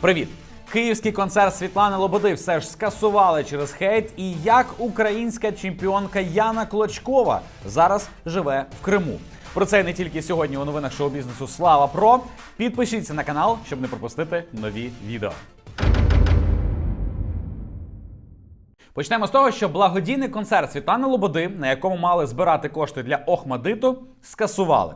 Привіт! Київський концерт Світлани Лободи все ж скасували через хейт. І як українська чемпіонка Яна Клочкова зараз живе в Криму. Про це не тільки сьогодні у новинах шоу-бізнесу Слава Про. Підпишіться на канал, щоб не пропустити нові відео. Почнемо з того, що благодійний концерт Світлани Лободи, на якому мали збирати кошти для Охмадиту, скасували.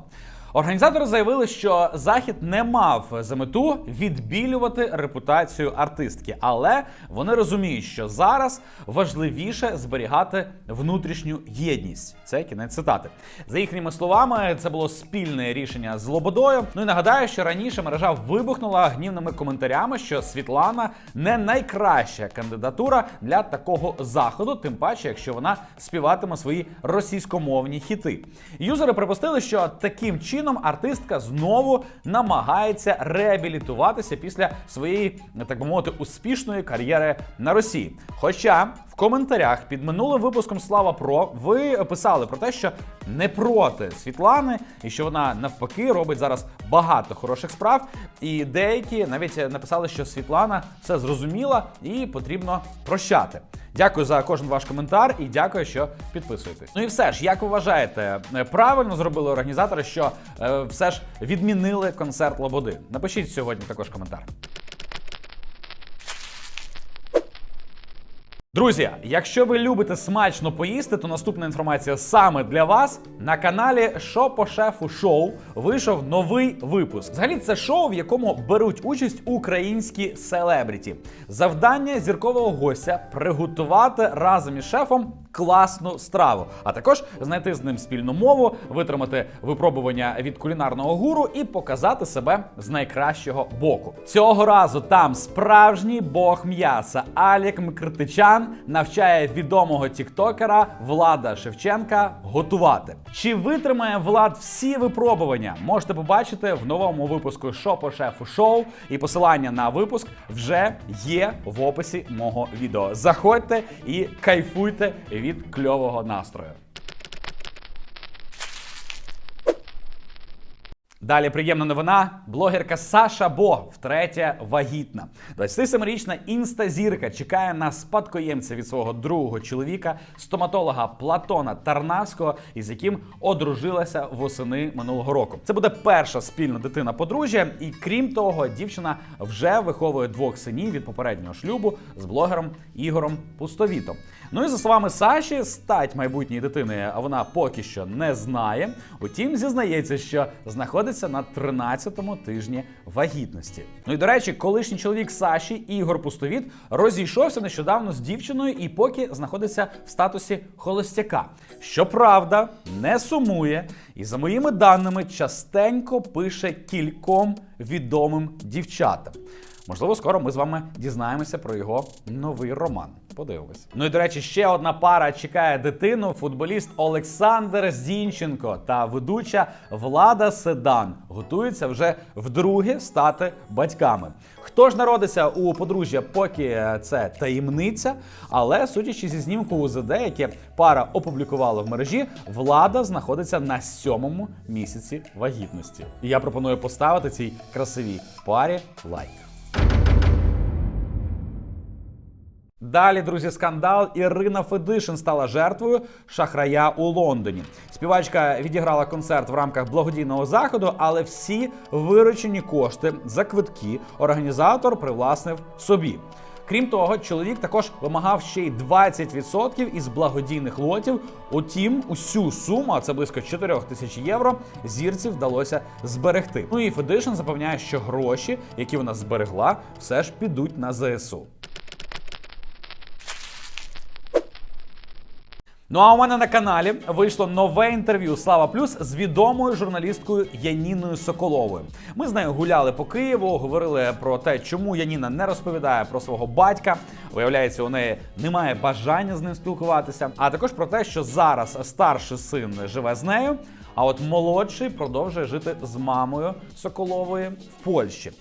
Організатори заявили, що захід не мав за мету відбілювати репутацію артистки, але вони розуміють, що зараз важливіше зберігати внутрішню єдність. Це кінець цитати. За їхніми словами, це було спільне рішення з Лободою. Ну і нагадаю, що раніше мережа вибухнула гнівними коментарями, що Світлана не найкраща кандидатура для такого заходу, тим паче, якщо вона співатиме свої російськомовні хіти. Юзери припустили, що таким чином артистка знову намагається реабілітуватися після своєї, так би мовити, успішної кар'єри на Росії. Хоча в коментарях під минулим випуском Слава Про ви писали про те, що не проти Світлани, і що вона навпаки робить зараз багато хороших справ. І деякі навіть написали, що Світлана все зрозуміла і потрібно прощати. Дякую за кожен ваш коментар і дякую, що підписуєтесь. Ну і все ж, як ви вважаєте, е, правильно зробили організатори, що е, все ж відмінили концерт Лободи? Напишіть сьогодні також коментар. Друзі, якщо ви любите смачно поїсти, то наступна інформація саме для вас. На каналі Шо по шефу шоу вийшов новий випуск. Взагалі, це шоу, в якому беруть участь українські селебріті. Завдання зіркового гостя приготувати разом із шефом класну страву, а також знайти з ним спільну мову, витримати випробування від кулінарного гуру і показати себе з найкращого боку. Цього разу там справжній бог м'яса Алік Мкртичан навчає відомого тіктокера Влада Шевченка готувати. Чи витримає Влад всі випробування? Можете побачити в новому випуску «Шо по шефу шоу. І посилання на випуск вже є в описі мого відео. Заходьте і кайфуйте від кльового настрою. Далі приємна новина. Блогерка Саша Бо втретє вагітна. 27-річна інстазірка чекає на спадкоємця від свого другого чоловіка, стоматолога Платона Тарнавського, із яким одружилася восени минулого року. Це буде перша спільна дитина подружжя, і крім того, дівчина вже виховує двох синів від попереднього шлюбу з блогером Ігорем Пустовітом. Ну і за словами Саші, стать майбутньої дитини вона поки що не знає. Утім, зізнається, що знаходиться на 13-му тижні вагітності. Ну і до речі, колишній чоловік Саші Ігор Пустовіт розійшовся нещодавно з дівчиною і поки знаходиться в статусі холостяка. Щоправда, не сумує і за моїми даними частенько пише кільком відомим дівчатам. Можливо, скоро ми з вами дізнаємося про його новий роман. Подивимось. Ну і до речі, ще одна пара чекає дитину: футболіст Олександр Зінченко та ведуча Влада Седан готуються вже вдруге стати батьками. Хто ж народиться у подружжя, поки це таємниця, але судячи зі знімку УЗД, яке пара опублікувала в мережі, влада знаходиться на сьомому місяці вагітності. І я пропоную поставити цій красивій парі лайк. Далі, друзі, скандал. Ірина Федишин стала жертвою шахрая у Лондоні. Співачка відіграла концерт в рамках благодійного заходу, але всі виручені кошти за квитки організатор привласнив собі. Крім того, чоловік також вимагав ще й 20% із благодійних лотів. Утім, усю суму, а це близько 4 тисяч євро, зірці вдалося зберегти. Ну і Федишин запевняє, що гроші, які вона зберегла, все ж підуть на ЗСУ. Ну а у мене на каналі вийшло нове інтерв'ю Слава Плюс з відомою журналісткою Яніною Соколовою. Ми з нею гуляли по Києву, говорили про те, чому Яніна не розповідає про свого батька. Виявляється, у неї немає бажання з ним спілкуватися. А також про те, що зараз старший син живе з нею. А от молодший продовжує жити з мамою Соколової в Польщі.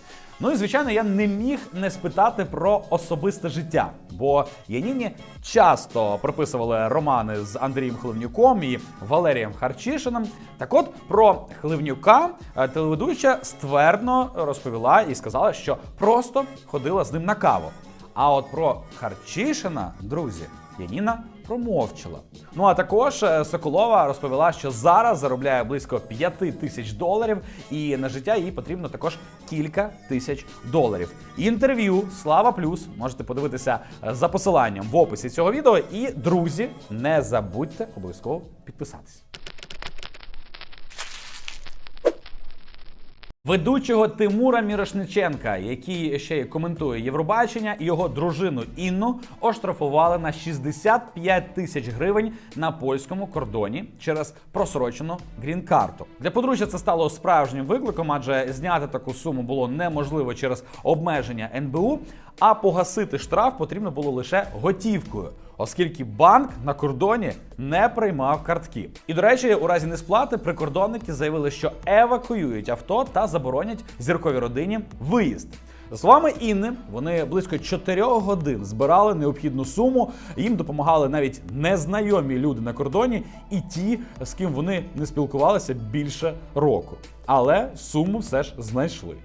Ну і звичайно, я не міг не спитати про особисте життя, бо Яніні часто прописували романи з Андрієм Хливнюком і Валерієм Харчишином. Так от про Хливнюка е, телеведуча ствердно розповіла і сказала, що просто ходила з ним на каву. А от про Харчишина, друзі, Яніна промовчала. Ну а також е, Соколова розповіла, що зараз заробляє близько 5 тисяч доларів, і на життя їй потрібно також кілька тисяч доларів. Інтерв'ю Слава Плюс можете подивитися е, за посиланням в описі цього відео. І друзі, не забудьте обов'язково підписатись. Ведучого Тимура Мірошниченка, який ще коментує Євробачення, і його дружину Інну оштрафували на 65 тисяч гривень на польському кордоні через просрочену грін-карту. Для подружжя це стало справжнім викликом, адже зняти таку суму було неможливо через обмеження НБУ, а погасити штраф потрібно було лише готівкою. Оскільки банк на кордоні не приймав картки. І до речі, у разі несплати прикордонники заявили, що евакуюють авто та заборонять зірковій родині виїзд. За словами Інни, вони близько 4 годин збирали необхідну суму. Їм допомагали навіть незнайомі люди на кордоні і ті, з ким вони не спілкувалися більше року. Але суму все ж знайшли.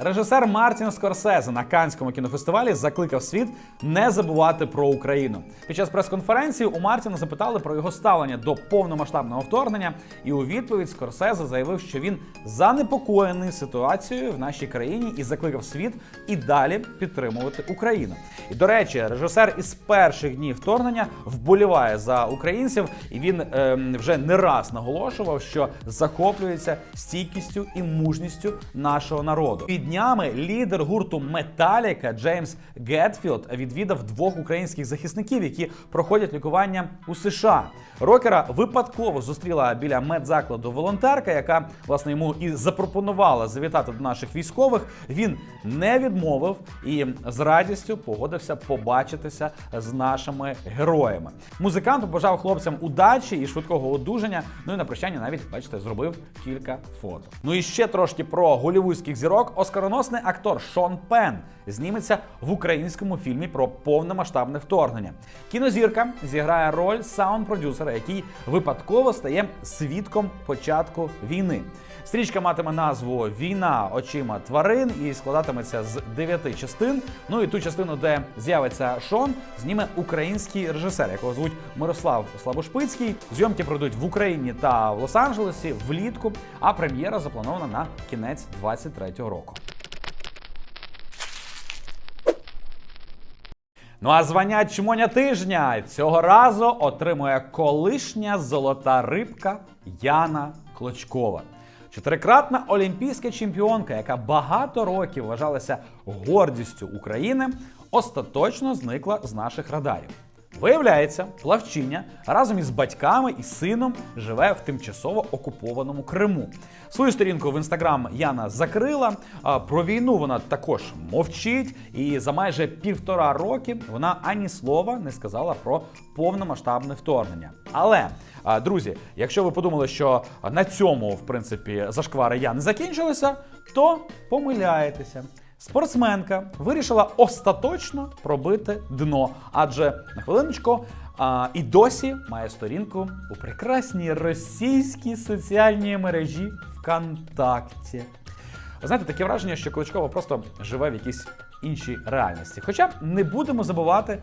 Режисер Мартін Скорсезе на Канському кінофестивалі закликав світ не забувати про Україну. Під час прес-конференції у Мартіна запитали про його ставлення до повномасштабного вторгнення, і у відповідь Скорсезе заявив, що він занепокоєний ситуацією в нашій країні і закликав світ і далі підтримувати Україну. І до речі, режисер із перших днів вторгнення вболіває за українців, і він ем, вже не раз наголошував, що захоплюється стійкістю і мужністю нашого народу. Днями лідер гурту Металіка Джеймс Гетфілд відвідав двох українських захисників, які проходять лікування у США. Рокера випадково зустріла біля медзакладу волонтерка, яка власне йому і запропонувала завітати до наших військових. Він не відмовив і з радістю погодився побачитися з нашими героями. Музикант побажав хлопцям удачі і швидкого одужання. Ну і на прощання навіть бачите, зробив кілька фото. Ну і ще трошки про голівудських зірок. Оскароносний актор Шон Пен зніметься в українському фільмі про повномасштабне вторгнення. Кінозірка зіграє роль саунд-продюсера, який випадково стає свідком початку війни. Стрічка матиме назву Війна очима тварин і складатиметься з дев'яти частин. Ну і ту частину, де з'явиться Шон, зніме український режисер, якого звуть Мирослав Слабошпицький. Зйомки пройдуть в Україні та в Лос-Анджелесі влітку. А прем'єра запланована на кінець 23-го року. Ну а звання чмоня тижня цього разу отримує колишня золота рибка Яна Клочкова. Чотирикратна олімпійська чемпіонка, яка багато років вважалася гордістю України, остаточно зникла з наших радарів. Виявляється, плавчиня разом із батьками і сином живе в тимчасово окупованому Криму. Свою сторінку в інстаграм Яна закрила. Про війну вона також мовчить, і за майже півтора роки вона ані слова не сказала про повномасштабне вторгнення. Але друзі, якщо ви подумали, що на цьому в принципі зашквари Яни закінчилися, то помиляєтеся. Спортсменка вирішила остаточно пробити дно, адже на хвилиночку а, і досі має сторінку у прекрасній російській соціальній мережі ВКонтакті. Ви знаєте, таке враження, що Кличкова просто живе в якійсь іншій реальності. Хоча не будемо забувати,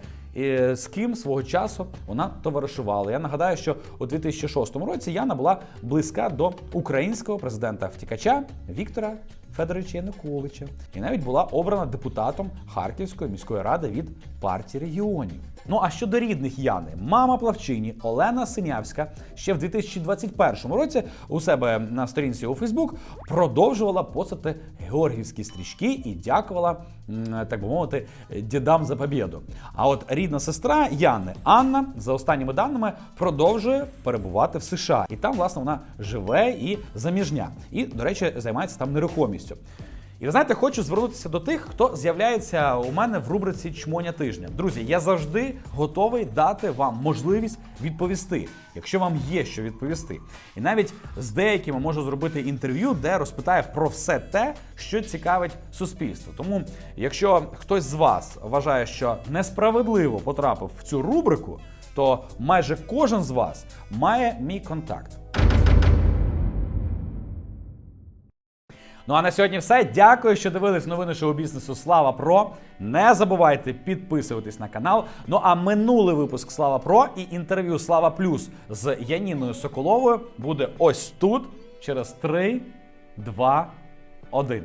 з ким свого часу вона товаришувала. Я нагадаю, що у 2006 році Яна була близька до українського президента втікача Віктора Федоровича Януковича і навіть була обрана депутатом Харківської міської ради від партії регіонів. Ну а щодо рідних Яни, мама плавчині Олена Синявська ще в 2021 році у себе на сторінці у Фейсбук продовжувала постати георгівські стрічки і дякувала, так би мовити, дідам за побєду. А от рідна сестра Яни Анна, за останніми даними, продовжує перебувати в США, і там, власне, вона живе і заміжня. І, до речі, займається там нерухомістю. І ви знаєте, хочу звернутися до тих, хто з'являється у мене в рубриці Чмоня тижня. Друзі, я завжди готовий дати вам можливість відповісти, якщо вам є що відповісти. І навіть з деякими можу зробити інтерв'ю, де розпитаю про все те, що цікавить суспільство. Тому, якщо хтось з вас вважає, що несправедливо потрапив в цю рубрику, то майже кожен з вас має мій контакт. Ну а на сьогодні все. Дякую, що дивились новини шоу бізнесу Слава Про. Не забувайте підписуватись на канал. Ну а минулий випуск Слава Про і інтерв'ю Слава Плюс з Яніною Соколовою буде ось тут через 3, 2, 1.